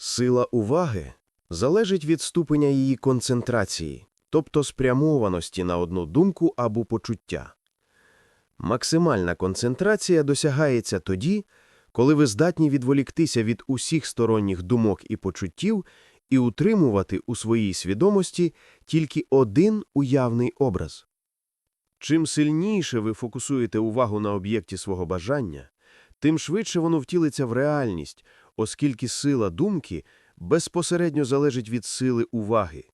Сила уваги залежить від ступеня її концентрації, тобто спрямованості на одну думку або почуття. Максимальна концентрація досягається тоді, коли ви здатні відволіктися від усіх сторонніх думок і почуттів і утримувати у своїй свідомості тільки один уявний образ. Чим сильніше ви фокусуєте увагу на об'єкті свого бажання, тим швидше воно втілиться в реальність, оскільки сила думки безпосередньо залежить від сили уваги.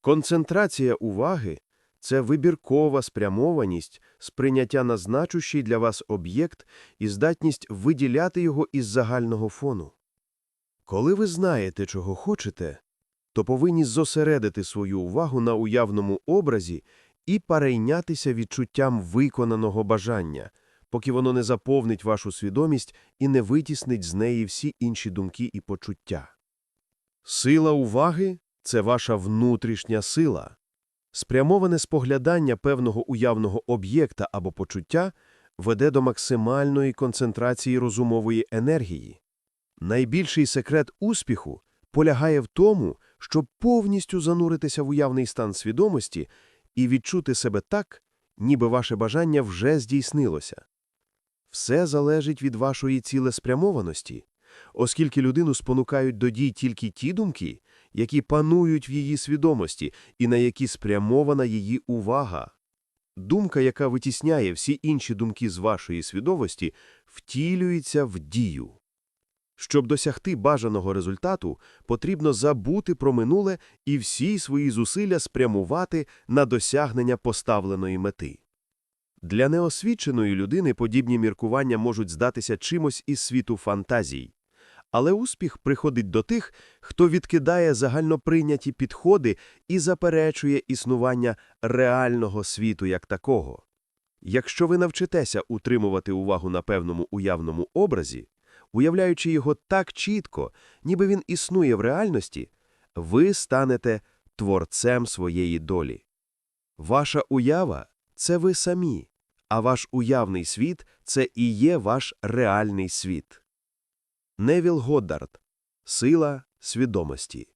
Концентрація уваги – це вибіркова спрямованість, сприйняття на значущий для вас об'єкт і здатність виділяти його із загального фону. Коли ви знаєте, чого хочете, то повинні зосередити свою увагу на уявному образі і перейнятися відчуттям виконаного бажання, поки воно не заповнить вашу свідомість і не витіснить з неї всі інші думки і почуття. Сила уваги – це ваша внутрішня сила. Спрямоване споглядання певного уявного об'єкта або почуття веде до максимальної концентрації розумової енергії. Найбільший секрет успіху полягає в тому, щоб повністю зануритися в уявний стан свідомості і відчути себе так, ніби ваше бажання вже здійснилося. Все залежить від вашої цілеспрямованості, оскільки людину спонукають до дій тільки ті думки, які панують в її свідомості і на які спрямована її увага. Думка, яка витісняє всі інші думки з вашої свідомості, втілюється в дію. Щоб досягти бажаного результату, потрібно забути про минуле і всі свої зусилля спрямувати на досягнення поставленої мети. Для неосвіченої людини подібні міркування можуть здатися чимось із світу фантазій. Але успіх приходить до тих, хто відкидає загальноприйняті підходи і заперечує існування реального світу як такого. Якщо ви навчитеся утримувати увагу на певному уявному образі, уявляючи його так чітко, ніби він існує в реальності, ви станете творцем своєї долі. Ваша уява – це ви самі, а ваш уявний світ – це і є ваш реальний світ. Невіл Годдард. Сила свідомості.